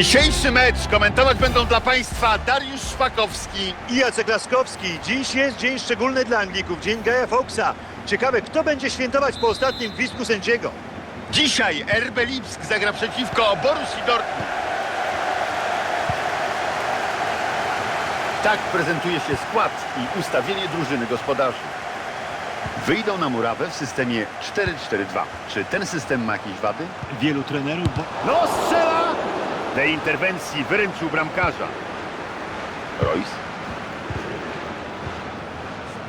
Dzisiejszy mecz komentować będą dla Państwa Dariusz Szpakowski. i Jacek Laskowski. Dziś jest dzień szczególny dla Anglików, dzień Gaja Foxa. Ciekawe, kto będzie świętować po ostatnim gwizdku sędziego. Dzisiaj RB Lipsk zagra przeciwko Borussii Dortmund. Tak prezentuje się skład i ustawienie drużyny gospodarzy. Wyjdą na murawę w systemie 4-4-2. Czy ten system ma jakieś wady? Wielu trenerów bo... No strzela! Tej interwencji wyręczył bramkarza. Royce.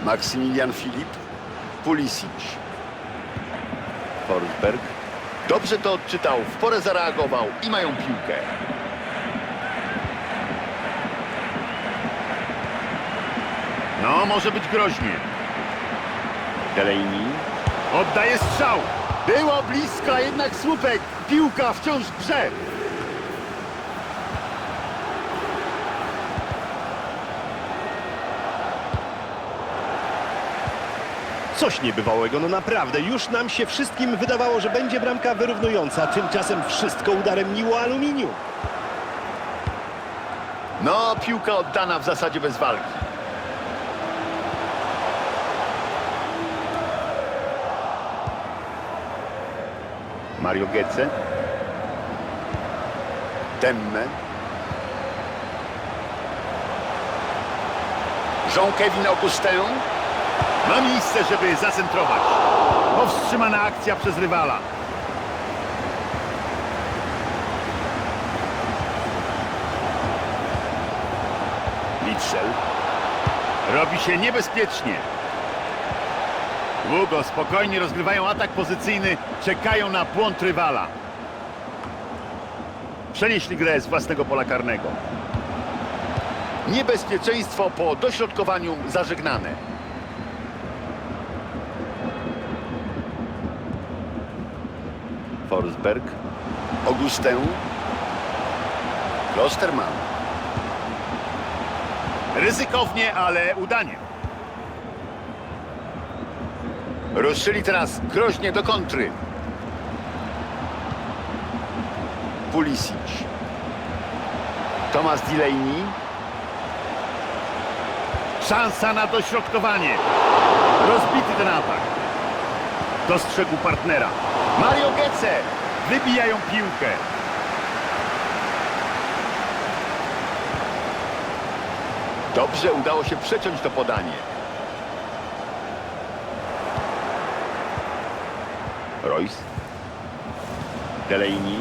Maksymilian Filip. Pulisic. Forsberg. Dobrze to odczytał, w porę zareagował i mają piłkę. No, może być groźnie. Delaney. Oddaje strzał. Było blisko, a jednak słupek. Piłka wciąż w grze. Coś niebywałego, no naprawdę. Już nam się wszystkim wydawało, że będzie bramka wyrównująca. Tymczasem wszystko udarem miło aluminium. No, piłka oddana w zasadzie bez walki. Mario Götze. Temme. Jean-Kevin Augustin. Ma miejsce, żeby zacentrować. Powstrzymana akcja przez rywala. Mitchell. Robi się niebezpiecznie. Długo, spokojnie rozgrywają atak pozycyjny, czekają na błąd rywala. Przenieśli grę z własnego pola karnego. Niebezpieczeństwo po dośrodkowaniu zażegnane. Forsberg. Augustin. Klosterman. Ryzykownie, ale udanie. Ruszyli teraz groźnie do kontry. Pulisic. Thomas Delaney. Szansa na dośrodkowanie. Rozbity ten atak. Dostrzegł partnera. Mario Wybijają piłkę. Dobrze udało się przeciąć to podanie. Royce. Delaney.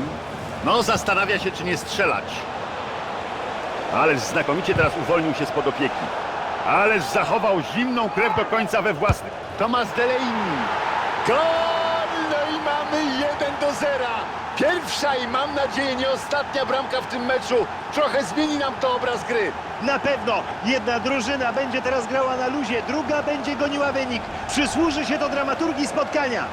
No, zastanawia się, czy nie strzelać. Ależ znakomicie teraz uwolnił się spod opieki. Ależ zachował zimną krew do końca we własnym. Thomas Delaney. Gol! No i mamy 1 do 0. Pierwsza i mam nadzieję nie ostatnia bramka w tym meczu. Trochę zmieni nam to obraz gry. Na pewno jedna drużyna będzie teraz grała na luzie, druga będzie goniła wynik. Przysłuży się to dramaturgii spotkania.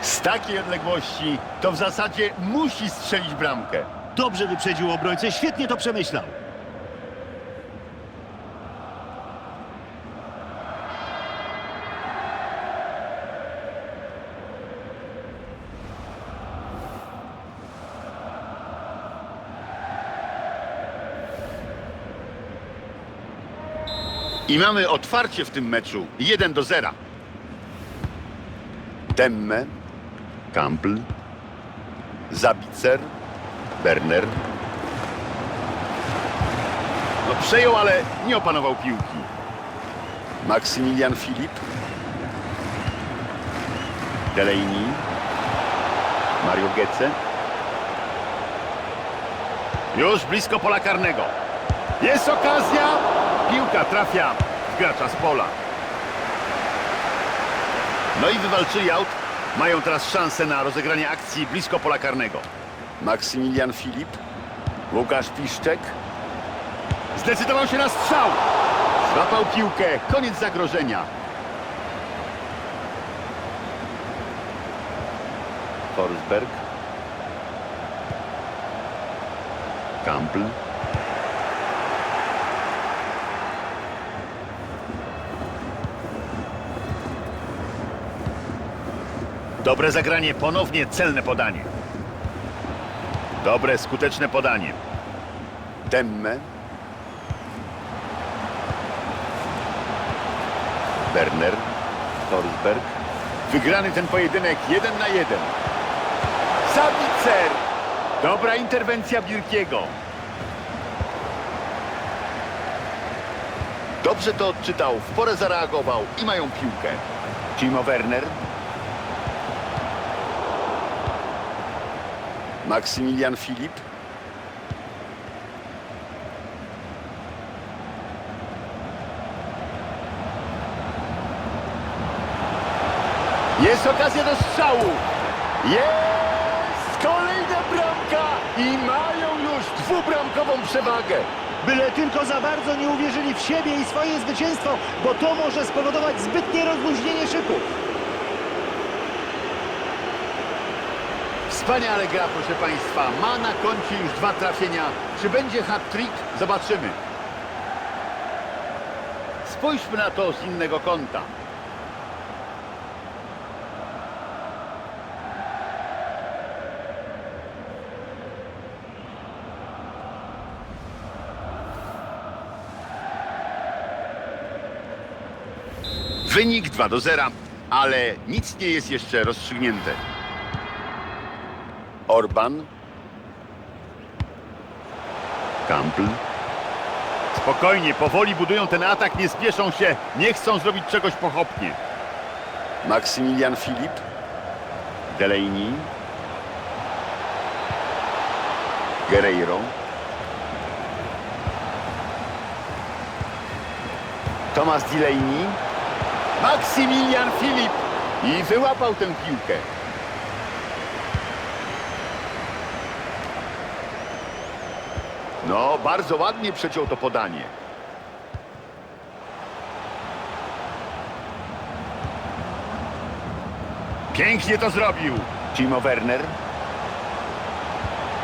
Z takiej odległości to w zasadzie musi strzelić bramkę. Dobrze wyprzedził obrońcę, świetnie to przemyślał. I mamy otwarcie w tym meczu. 1 do 0. Temme, Campbell, Zabicer, Werner. No przejął, ale nie opanował piłki. Maksymilian Filip. Delaney. Mario Götze. Już blisko pola karnego. Jest okazja. Piłka trafia gracza z pola. No i wywalczyli aut. Mają teraz szansę na rozegranie akcji blisko pola karnego. Maksymilian Filip. Łukasz Piszczek. Zdecydował się na strzał. Złapał piłkę. Koniec zagrożenia. Forsberg. Campbell. Dobre zagranie, ponownie celne podanie. Dobre, skuteczne podanie. Demme. Werner. Forsberg. Wygrany ten pojedynek jeden na jeden. Sabicer! Dobra interwencja Birkiego. Dobrze to odczytał, w porę zareagował i mają piłkę. Timo Werner. Maksymilian Filip. Jest okazja do strzału. Jest kolejna bramka i mają już dwubramkową przewagę. Byle tylko za bardzo nie uwierzyli w siebie i swoje zwycięstwo, bo to może spowodować zbytnie rozluźnienie szyków. Wspaniale gra, proszę Państwa. Ma na koncie już dwa trafienia. Czy będzie hat-trick? Zobaczymy. Spójrzmy na to z innego kąta. Wynik 2 do 0, ale nic nie jest jeszcze rozstrzygnięte. Orban. Campbell. Spokojnie, powoli budują ten atak, nie spieszą się, nie chcą zrobić czegoś pochopnie. Maksymilian Filip. Delaney. Guerreiro. Thomas Delaney. Maksymilian Filip. I wyłapał tę piłkę. No, bardzo ładnie przeciął to podanie. Pięknie to zrobił. Timo Werner.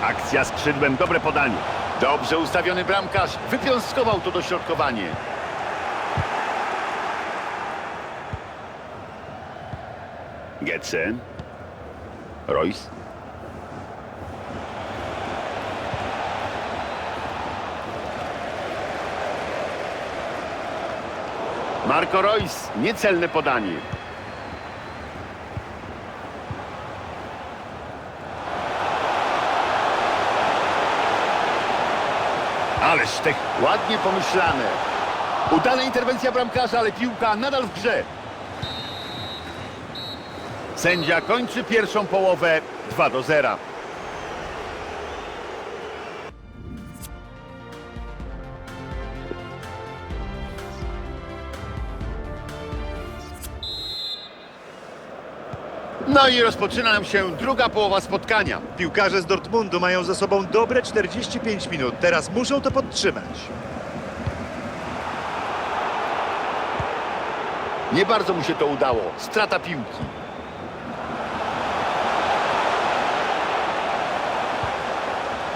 Akcja skrzydłem, dobre podanie. Dobrze ustawiony bramkarz wypiąskował to dośrodkowanie. Getze. Royce. Marco Reus, niecelne podanie. Ależ te ładnie pomyślane. Udana interwencja bramkarza, ale piłka nadal w grze. Sędzia kończy pierwszą połowę 2 do 0. No i rozpoczyna nam się druga połowa spotkania. Piłkarze z Dortmundu mają za sobą dobre 45 minut. Teraz muszą to podtrzymać. Nie bardzo mu się to udało. Strata piłki.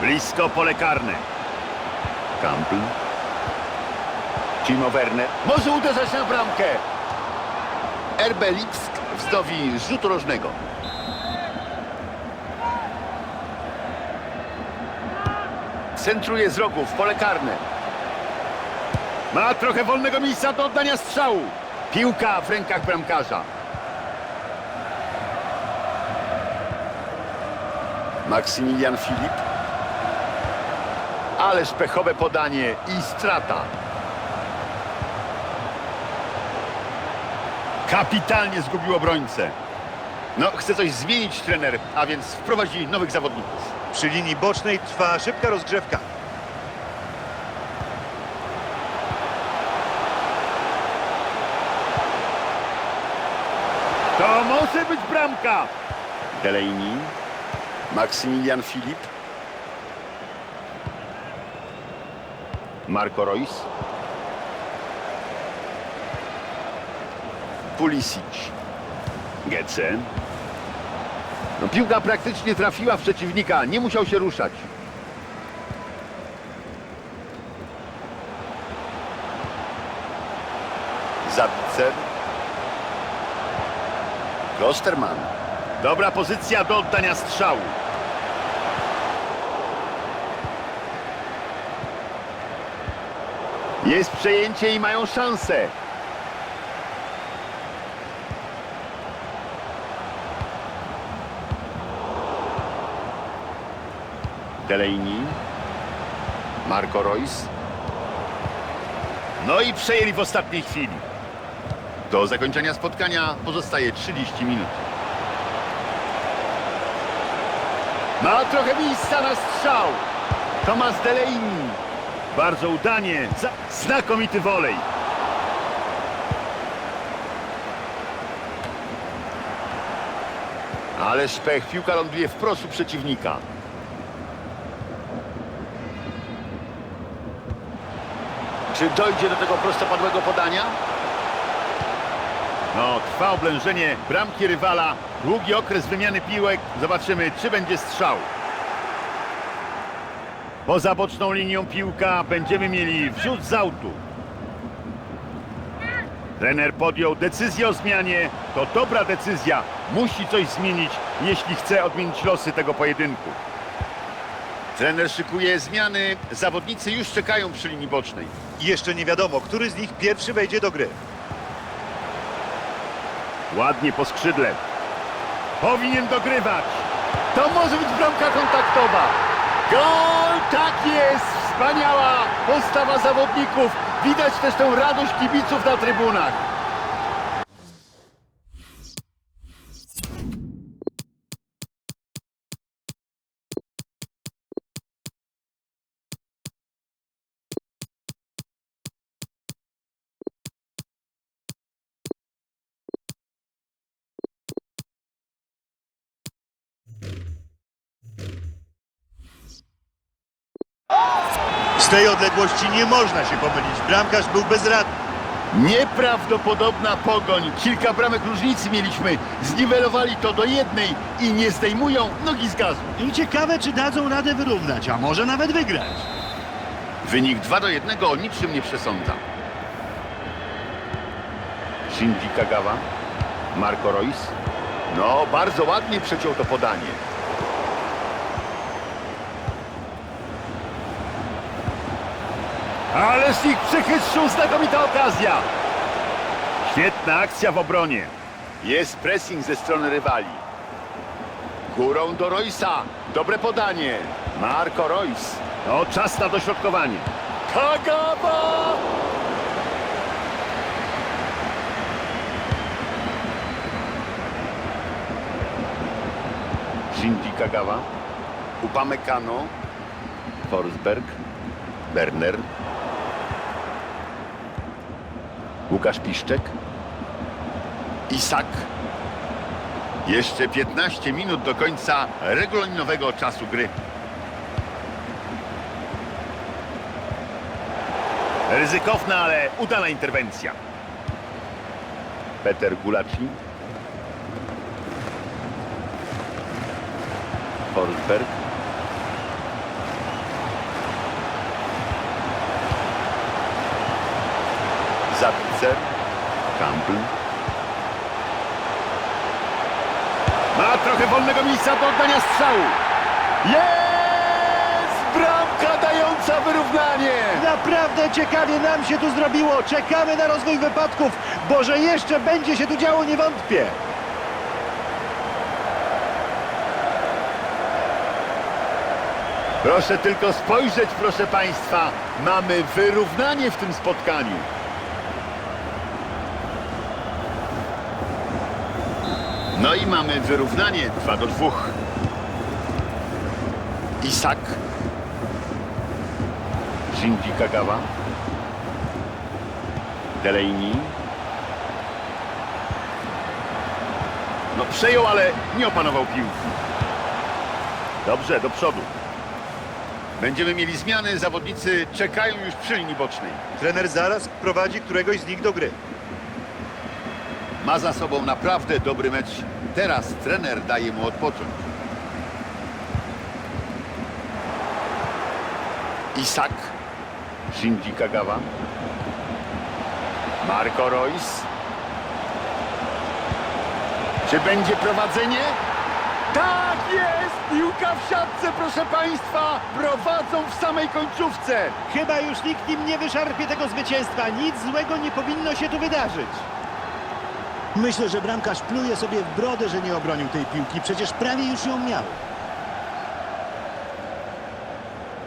Blisko pole karne. Campbell. Timo Werner. Może uderzać na bramkę. RB wznowi rzutu rożnego. Centruje z rogu w pole karne. Ma trochę wolnego miejsca do oddania strzału. Piłka w rękach bramkarza. Maksymilian Filip. Ależ pechowe podanie i strata. Kapitalnie zgubił obrońcę. No, chce coś zmienić trener, a więc wprowadzi nowych zawodników. Przy linii bocznej trwa szybka rozgrzewka. To może być bramka. Delaney. Maksymilian Filip. Marco Reus. Pulisic. No, piłka praktycznie trafiła w przeciwnika, nie musiał się ruszać. Zabicem. Klosterman. Dobra pozycja do oddania strzału. Jest przejęcie i mają szansę. Delaney. Marco Reus. No i przejęli w ostatniej chwili. Do zakończenia spotkania pozostaje 30 minut. Ma trochę miejsca na strzał. Tomasz Delaney. Bardzo udanie. Znakomity wolej. Ależ pech. Piłka ląduje wprost u przeciwnika. Czy dojdzie do tego prostopadłego podania? No, trwa oblężenie bramki rywala. Długi okres wymiany piłek. Zobaczymy, czy będzie strzał. Poza boczną linią piłka będziemy mieli wrzut z autu. Trener podjął decyzję o zmianie. To dobra decyzja. Musi coś zmienić, jeśli chce odmienić losy tego pojedynku. Trener szykuje zmiany. Zawodnicy już czekają przy linii bocznej. Jeszcze nie wiadomo, który z nich pierwszy wejdzie do gry. Ładnie po skrzydle. Powinien dogrywać. To może być bramka kontaktowa. Gol! Tak jest! Wspaniała postawa zawodników. Widać też tę radość kibiców na trybunach. Z tej odległości nie można się pomylić. Bramkarz był bezradny. Nieprawdopodobna pogoń. Kilka bramek różnicy mieliśmy. Zniwelowali to do jednej i nie zdejmują nogi z gazu. I ciekawe, czy dadzą radę wyrównać, a może nawet wygrać. Wynik 2 do 1 o niczym nie przesądza. Shinji Kagawa, Marco Reus. No, bardzo ładnie przeciął to podanie. Ale z ich przechytrzył znakomita okazja. Świetna akcja w obronie. Jest pressing ze strony rywali. Górą do Roysa. Dobre podanie. Marco Reus. No, czas na dośrodkowanie. Kagawa! Shinji Kagawa. Upamecano. Forsberg. Berner. Łukasz Piszczek. Isak. Jeszcze 15 minut do końca regulaminowego czasu gry. Ryzykowna, ale udana interwencja. Peter Gulaci. Forsberg. Zapicer. Campbell. Ma trochę wolnego miejsca do oddania strzału. Jest! Bramka dająca wyrównanie! Naprawdę ciekawie nam się tu zrobiło. Czekamy na rozwój wypadków, bo że jeszcze będzie się tu działo, nie wątpię. Proszę tylko spojrzeć, proszę Państwa. Mamy wyrównanie w tym spotkaniu. No i mamy wyrównanie 2 do 2. Isak. Shinji Kagawa. Delaney. No przejął, ale nie opanował piłki. Dobrze, do przodu. Będziemy mieli zmiany, zawodnicy czekają już przy linii bocznej. Trener zaraz prowadzi któregoś z nich do gry. Ma za sobą naprawdę dobry mecz. Teraz trener daje mu odpocząć. Isak, Shinji Kagawa, Marco Reus. Czy będzie prowadzenie? Tak jest! Piłka w siatce, proszę Państwa! Prowadzą w samej końcówce! Chyba już nikt im nie wyszarpie tego zwycięstwa. Nic złego nie powinno się tu wydarzyć. Myślę, że bramkarz pluje sobie w brodę, że nie obronił tej piłki. Przecież prawie już ją miał.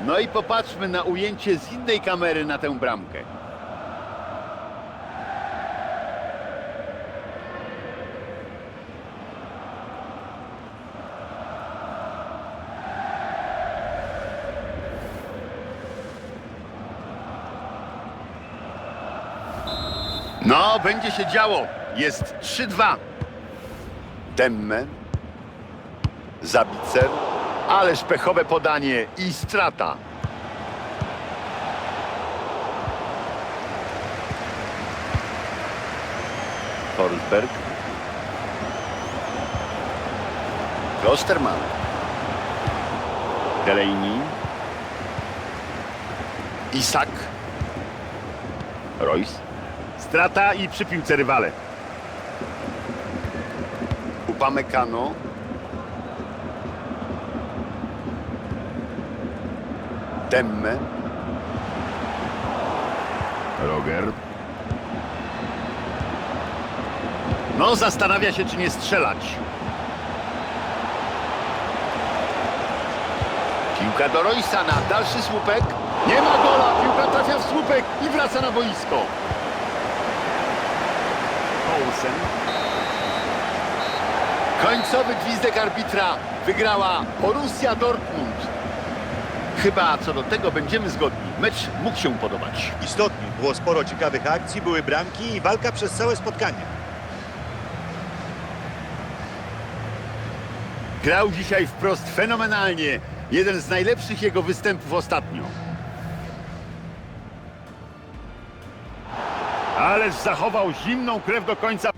No i popatrzmy na ujęcie z innej kamery na tę bramkę. No, będzie się działo. Jest 3-2. Demme. Zabicer. Ależ pechowe podanie i strata. Forsberg. Klosterman. Delaney. Isak. Royce. Strata i przy piłce rywale. Upamecano. Demme. Roger. No, zastanawia się, czy nie strzelać. Piłka do Roysa na dalszy słupek. Nie ma gola, piłka trafia w słupek i wraca na boisko. Olsen. Końcowy gwizdek arbitra wygrała Borussia Dortmund. Chyba co do tego będziemy zgodni. Mecz mógł się podobać. Istotnie, było sporo ciekawych akcji, były bramki i walka przez całe spotkanie. Grał dzisiaj wprost fenomenalnie. Jeden z najlepszych jego występów ostatnio. Ależ zachował zimną krew do końca.